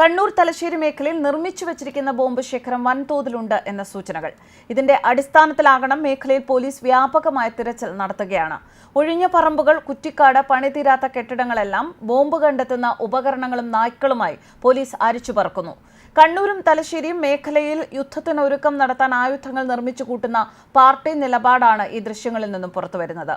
കണ്ണൂർ തലശ്ശേരി മേഖലയിൽ നിർമ്മിച്ചു വച്ചിരിക്കുന്ന ബോംബ് ശേഖരം വൻതോതിലുണ്ട് എന്ന സൂചനകൾ. ഇതിന്റെ അടിസ്ഥാനത്തിലാകണം മേഖലയിൽ പോലീസ് വ്യാപകമായ തിരച്ചിൽ നടത്തുകയാണ്. ഒഴിഞ്ഞ പറമ്പുകൾ കുറ്റിക്കാട് പണിതീരാത്ത കെട്ടിടങ്ങളെല്ലാം ബോംബ് കണ്ടെത്തുന്ന ഉപകരണങ്ങളും നായ്ക്കളുമായി പോലീസ് അരിച്ചു പറക്കുന്നു കണ്ണൂരും തലശ്ശേരിയും മേഖലയിൽ യുദ്ധത്തിന് ഒരുക്കം നടത്താൻ ആയുധങ്ങൾ നിർമ്മിച്ചു കൂട്ടുന്ന പാർട്ടി നിലപാടാണ് ഈ ദൃശ്യങ്ങളിൽ നിന്നും പുറത്തുവരുന്നത്.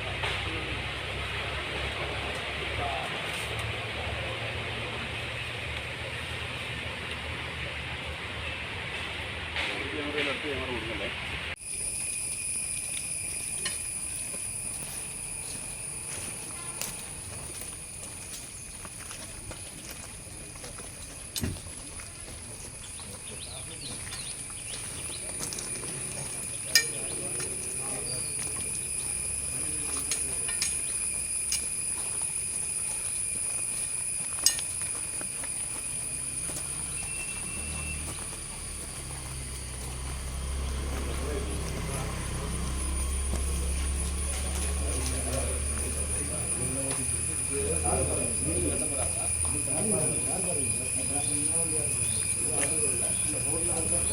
ഇല്ലെങ്കിൽ വലുതാണ്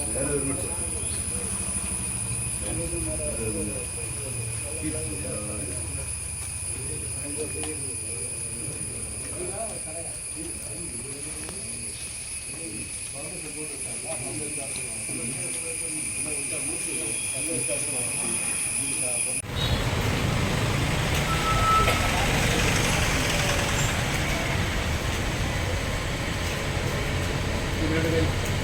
വഴി ദൃശ്യങ്ങളിൽ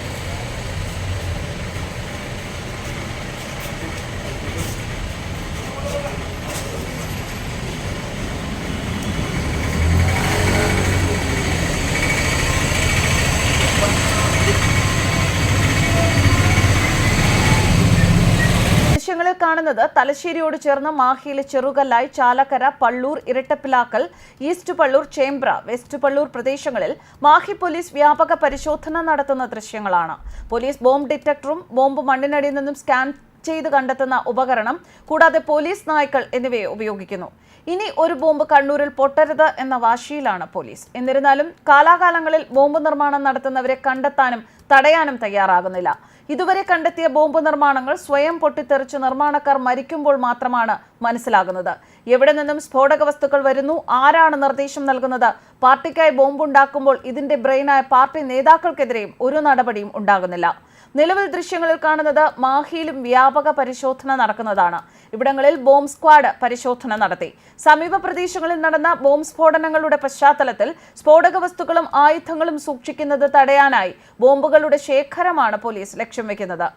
കാണുന്നത് തലശ്ശേരിയോട് ചേർന്ന് മാഹിയിലെ ചെറുകല്ലായി ചാലക്കര പള്ളൂർ ഇരട്ടപ്പിലാക്കൽ ഈസ്റ്റ് പള്ളൂർ ചേംബ്ര വെസ്റ്റ് പള്ളൂർ പ്രദേശങ്ങളിൽ മാഹി പോലീസ് വ്യാപക പരിശോധന നടത്തുന്ന ദൃശ്യങ്ങളാണ്. പോലീസ് ബോംബ് ഡിറ്റക്ടറും ബോംബ് മണ്ണിനടിയിൽ നിന്നും സ്കാൻ ചെയ്ത് കണ്ടെത്തുന്ന ഉപകരണം കൂടാതെ പോലീസ് നായ്ക്കൾ എന്നിവയെ ഉപയോഗിക്കുന്നു. ഇനി ഒരു ബോംബ് കണ്ണൂരിൽ പൊട്ടരുത് എന്ന വാശിയിലാണ് പോലീസ്. എന്നിരുന്നാലും കാലാകാലങ്ങളിൽ ബോംബ് നിർമ്മാണം നടത്തുന്നവരെ കണ്ടെത്താനും തടയാനും തയ്യാറാകുന്നില്ല. ഇതുവരെ കണ്ടെത്തിയ ബോംബ് നിർമ്മാണങ്ങൾ സ്വയം പൊട്ടിത്തെറിച്ച് നിർമ്മാണക്കാർ മരിക്കുമ്പോൾ മാത്രമാണ് മനസ്സിലാകുന്നത്. എവിടെ നിന്നും സ്ഫോടക വസ്തുക്കൾ വരുന്നു ആരാണ് നിർദ്ദേശം നൽകുന്നത് പാർട്ടിക്കായി ബോംബ് ഉണ്ടാക്കുമ്പോൾ ഇതിന്റെ ബ്രെയിനായ പാർട്ടി നേതാക്കൾക്കെതിരെയും ഒരു നടപടിയും ഉണ്ടാകുന്നില്ല. നിലവിൽ ദൃശ്യങ്ങളിൽ കാണുന്നത് മാഹിയിലും വ്യാപക പരിശോധന നടക്കുന്നതാണ്. ഇവിടങ്ങളിൽ ബോംബ് സ്ക്വാഡ് പരിശോധന നടത്തി. സമീപ പ്രദേശങ്ങളിൽ നടന്ന ബോംബ് സ്ഫോടനങ്ങളുടെ പശ്ചാത്തലത്തിൽ സ്ഫോടക വസ്തുക്കളും ആയുധങ്ങളും സൂക്ഷിക്കുന്നത് തടയാനായി ബോംബുകളുടെ ശേഖരമാണ് പോലീസ് ലക്ഷ്യം വെക്കുന്നത്.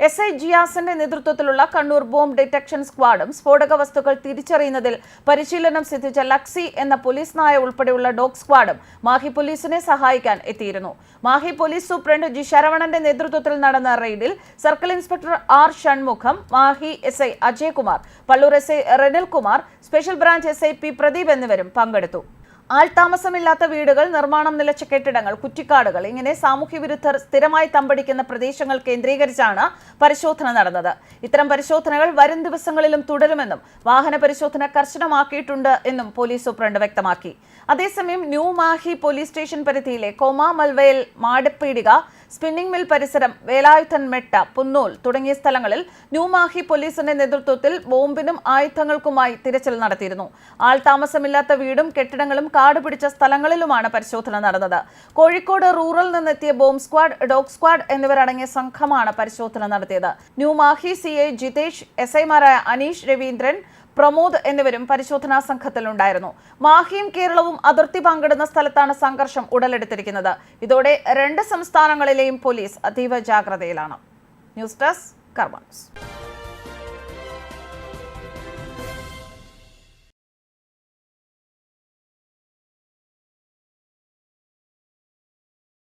എസ് ഐ ജിയാസിന്റെ നേതൃത്വത്തിലുള്ള കണ്ണൂർ ബോംബ് ഡിറ്റക്ഷൻ സ്ക്വാഡും സ്ഫോടക വസ്തുക്കൾ തിരിച്ചറിയുന്നതിൽ പരിശീലനം സിദ്ധിച്ച ലക്സി എന്ന പോലീസ് നായ ഉൾപ്പെടെയുള്ള ഡോഗ് സ്ക്വാഡും മാഹി പോലീസിനെ സഹായിക്കാൻ എത്തിയിരുന്നു. മാഹി പോലീസ് സൂപ്രണ്ട് ജി ശരവണന്റെ നേതൃത്വത്തിൽ നടന്ന റെയ്ഡിൽ circle inspector R Shanmugham Mahe S I Ajaykumar Pallur S I Renil Kumar special branch S I P Pradeep എന്നിവരും പങ്കെടുത്തു. ആൾതാമസമില്ലാത്ത വീടുകൾ നിർമ്മാണം നിലച്ച കെട്ടിടങ്ങൾ കുറ്റിക്കാടുകൾ ഇങ്ങനെ സാമൂഹ്യ വിരുദ്ധർ സ്ഥിരമായി തമ്പടിക്കുന്ന പ്രദേശങ്ങൾ കേന്ദ്രീകരിച്ചാണ് പരിശോധന നടന്നത്. ഇത്തരം പരിശോധനകൾ വരും ദിവസങ്ങളിലും തുടരുമെന്നും വാഹന പരിശോധന കർശനമാക്കിയിട്ടുണ്ട് എന്നും പോലീസ് സൂപ്രണ്ട് വ്യക്തമാക്കി. അതേസമയം ന്യൂ മാഹി പോലീസ് സ്റ്റേഷൻ പരിധിയിലെ കോമ മൽവയൽ മാടപ്പീടിക സ്പിന്നിംഗ് മിൽ പരിസരം വേലായുധൻ മെട്ട പുന്നൂൽ തുടങ്ങിയ സ്ഥലങ്ങളിൽ ന്യൂമാഹി പോലീസിന്റെ നേതൃത്വത്തിൽ ബോംബിനും ആയുധങ്ങൾക്കുമായി തിരച്ചിൽ നടത്തിയിരുന്നു. ആൾ താമസമില്ലാത്ത വീടും കെട്ടിടങ്ങളും കാട് പിടിച്ച സ്ഥലങ്ങളിലുമാണ് പരിശോധന നടന്നത്. കോഴിക്കോട് റൂറൽ നിന്നെത്തിയ ബോംബ് സ്ക്വാഡ് ഡോഗ് സ്ക്വാഡ് എന്നിവരടങ്ങിയ സംഘമാണ് പരിശോധന നടത്തിയത്. ന്യൂമാഹി സി ജിതേഷ് എസ് ഐമാരായ അനീഷ് രവീന്ദ്രൻ പ്രമോദ് എന്നിവരും പരിശോധനാ സംഘത്തിലുണ്ടായിരുന്നു. മാഹിയും കേരളവും അതിർത്തി പങ്കിടുന്ന സ്ഥലത്താണ് സംഘർഷം ഉടലെടുത്തിരിക്കുന്നത്. ഇതോടെ രണ്ട് സംസ്ഥാനങ്ങളിലെയും പോലീസ് അതീവ ജാഗ്രതയിലാണ്. News desk കർമാൻസ്